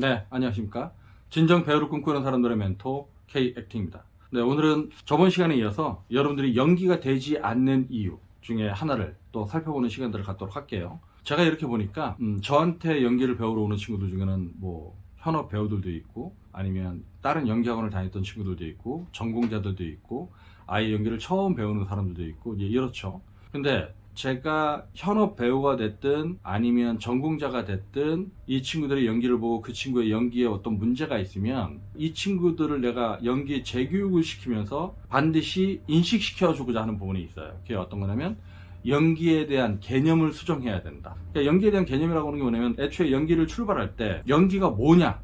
네, 안녕하십니까. 진정 배우를 꿈꾸는 사람들의 멘토 K 액팅입니다. 네, 오늘은 저번 시간에 이어서 여러분들이 연기가 되지 않는 이유 중에 하나를 또 살펴보는 시간들을 갖도록 할게요. 제가 이렇게 보니까 음, 저한테 연기를 배우러 오는 친구들 중에는 뭐 현업 배우들도 있고 아니면 다른 연기학원을 다녔던 친구들도 있고 전공자들도 있고 아예 연기를 처음 배우는 사람들도 있고 이렇죠. 근데 제가 현업 배우가 됐든 아니면 전공자가 됐든 이 친구들의 연기를 보고 그 친구의 연기에 어떤 문제가 있으면 이 친구들을 내가 연기 재교육을 시키면서 반드시 인식시켜 주고자 하는 부분이 있어요. 그게 어떤 거냐면 연기에 대한 개념을 수정해야 된다. 그러니까 연기에 대한 개념이라고 하는 게 뭐냐면 애초에 연기를 출발할 때 연기가 뭐냐?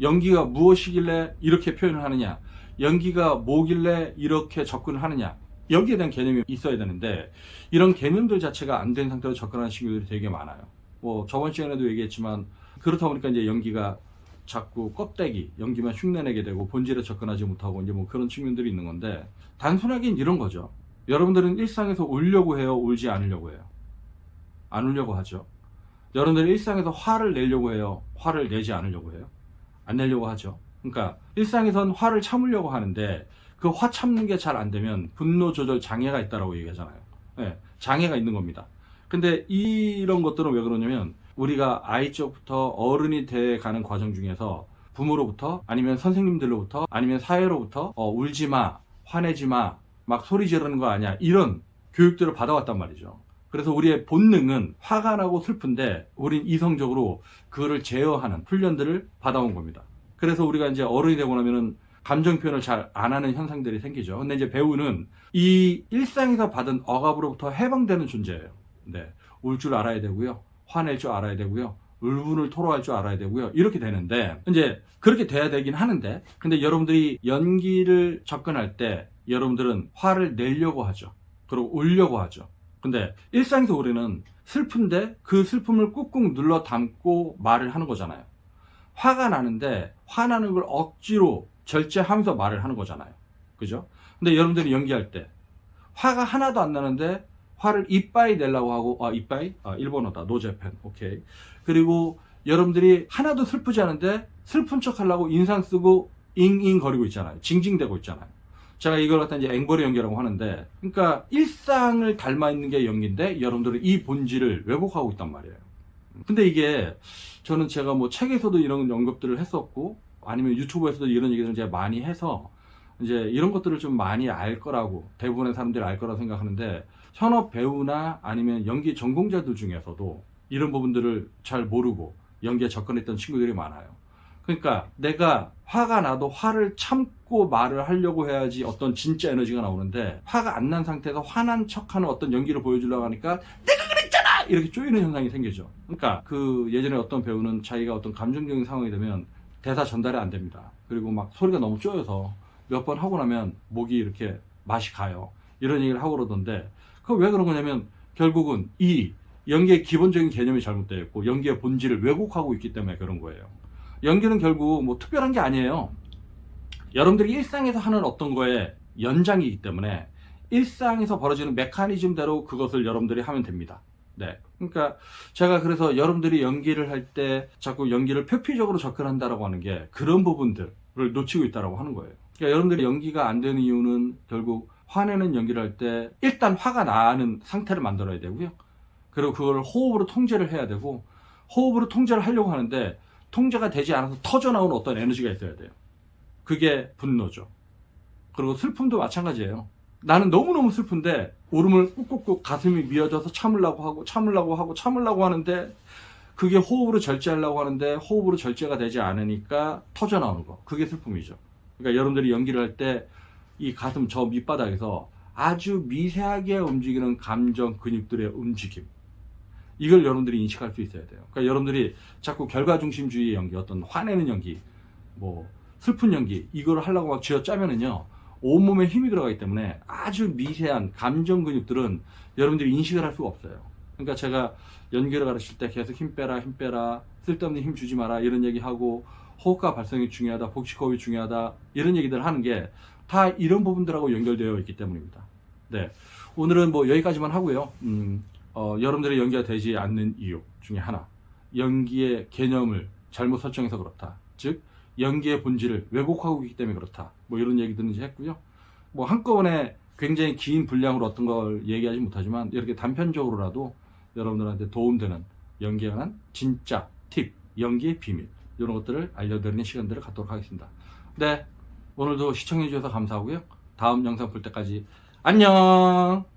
연기가 무엇이길래 이렇게 표현을 하느냐? 연기가 뭐길래 이렇게 접근을 하느냐? 여기에 대한 개념이 있어야 되는데 이런 개념들 자체가 안 된 상태로 접근하는 친구들이 되게 많아요. 뭐 저번 시간에도 얘기했지만 그렇다 보니까 이제 연기가 자꾸 껍데기, 연기만 흉내내게 되고 본질에 접근하지 못하고 이제 뭐 그런 측면들이 있는 건데 단순하게 이런 거죠. 여러분들은 일상에서 울려고 해요, 울지 않으려고 해요. 안 울려고 하죠. 여러분들이 일상에서 화를 내려고 해요, 화를 내지 않으려고 해요. 안 내려고 하죠. 그러니까 일상에선 화를 참으려고 하는데 그 화 참는 게 잘 안 되면 분노 조절 장애가 있다라고 얘기하잖아요. 예, 장애가 있는 겁니다. 근데 이런 것들은 왜 그러냐면 우리가 아이 쪽부터 어른이 돼 가는 과정 중에서 부모로부터 아니면 선생님들로부터 아니면 사회로부터 어, 울지 마, 화내지 마, 막 소리 지르는 거 아니야 이런 교육들을 받아왔단 말이죠. 그래서 우리의 본능은 화가 나고 슬픈데 우린 이성적으로 그거를 제어하는 훈련들을 받아온 겁니다. 그래서 우리가 이제 어른이 되고 나면은 감정 표현을 잘 안 하는 현상들이 생기죠. 근데 이제 배우는 이 일상에서 받은 억압으로부터 해방되는 존재예요. 네. 울 줄 알아야 되고요. 화낼 줄 알아야 되고요. 울분을 토로할 줄 알아야 되고요. 이렇게 되는데, 이제 그렇게 돼야 되긴 하는데, 근데 여러분들이 연기를 접근할 때 여러분들은 화를 내려고 하죠. 그리고 울려고 하죠. 근데 일상에서 우리는 슬픈데 그 슬픔을 꾹꾹 눌러 담고 말을 하는 거잖아요. 화가 나는데 화나는 걸 억지로 절제하면서 말을 하는 거잖아요. 그죠? 근데 여러분들이 연기할 때 화가 하나도 안 나는데 화를 이빠이 내려고 하고 아 이빠이? 아 일본어다. 노제펜 오케이. 그리고 여러분들이 하나도 슬프지 않은데 슬픈 척 하려고 인상 쓰고 잉잉 거리고 있잖아요. 징징대고 있잖아요. 제가 이걸 갖다 이제 앵벌의 연기라고 하는데 그러니까 일상을 닮아 있는 게 연기인데 여러분들은 이 본질을 왜곡하고 있단 말이에요. 근데 이게 저는 제가 뭐 책에서도 이런 언급들을 했었고 아니면 유튜브에서도 이런 얘기들을 제가 많이 해서 이제 이런 것들을 좀 많이 알 거라고 대부분의 사람들이 알 거라고 생각하는데 현업 배우나 아니면 연기 전공자들 중에서도 이런 부분들을 잘 모르고 연기에 접근했던 친구들이 많아요. 그러니까 내가 화가 나도 화를 참고 말을 하려고 해야지 어떤 진짜 에너지가 나오는데 화가 안 난 상태에서 화난 척하는 어떤 연기를 보여주려고 하니까 내가 그랬잖아 이렇게 쪼이는 현상이 생기죠. 그러니까 그 예전에 어떤 배우는 자기가 어떤 감정적인 상황이 되면 대사 전달이 안 됩니다. 그리고 막 소리가 너무 쪼여서 몇 번 하고 나면 목이 이렇게 맛이 가요. 이런 얘기를 하고 그러던데 그거 왜 그런 거냐면 결국은 이 연기의 기본적인 개념이 잘못되어 있고 연기의 본질을 왜곡하고 있기 때문에 그런 거예요. 연기는 결국 뭐 특별한 게 아니에요. 여러분들이 일상에서 하는 어떤 거에 연장이기 때문에 일상에서 벌어지는 메커니즘대로 그것을 여러분들이 하면 됩니다. 네. 그러니까 제가 그래서 여러분들이 연기를 할 때 자꾸 연기를 표피적으로 접근한다라고 하는 게 그런 부분들을 놓치고 있다라고 하는 거예요. 그러니까 여러분들이 연기가 안 되는 이유는 결국 화내는 연기를 할 때 일단 화가 나는 상태를 만들어야 되고요. 그리고 그걸 호흡으로 통제를 해야 되고 호흡으로 통제를 하려고 하는데 통제가 되지 않아서 터져 나오는 어떤 에너지가 있어야 돼요. 그게 분노죠. 그리고 슬픔도 마찬가지예요. 나는 너무너무 슬픈데 울음을 꾹꾹꾹 가슴이 미어져서 참으려고 하고 참으려고 하고 참으려고 하는데 그게 호흡으로 절제하려고 하는데 호흡으로 절제가 되지 않으니까 터져 나오는 거. 그게 슬픔이죠. 그러니까 여러분들이 연기를 할 때 이 가슴 저 밑바닥에서 아주 미세하게 움직이는 감정 근육들의 움직임. 이걸 여러분들이 인식할 수 있어야 돼요. 그러니까 여러분들이 자꾸 결과 중심주의 연기, 어떤 화내는 연기, 뭐 슬픈 연기 이걸 하려고 막 쥐어 짜면은요 온몸에 힘이 들어가기 때문에 아주 미세한 감정 근육들은 여러분들이 인식을 할 수가 없어요. 그러니까 제가 연기를 가르칠 때 계속 힘 빼라, 힘 빼라, 쓸데없는 힘 주지 마라 이런 얘기하고 호흡과 발성이 중요하다, 복식호흡이 중요하다 이런 얘기들 하는 게 다 이런 부분들하고 연결되어 있기 때문입니다. 네, 오늘은 뭐 여기까지만 하고요. 음, 어, 여러분들의 연기가 되지 않는 이유 중에 하나, 연기의 개념을 잘못 설정해서 그렇다. 즉 연기의 본질을 왜곡하고 있기 때문에 그렇다. 뭐 이런 얘기들은 했고요. 뭐 한꺼번에 굉장히 긴 분량으로 어떤 걸 얘기하지 못하지만 이렇게 단편적으로라도 여러분들한테 도움되는 연기에 관한 진짜 팁, 연기의 비밀 이런 것들을 알려드리는 시간들을 갖도록 하겠습니다. 네, 오늘도 시청해주셔서 감사하고요. 다음 영상 볼 때까지 안녕!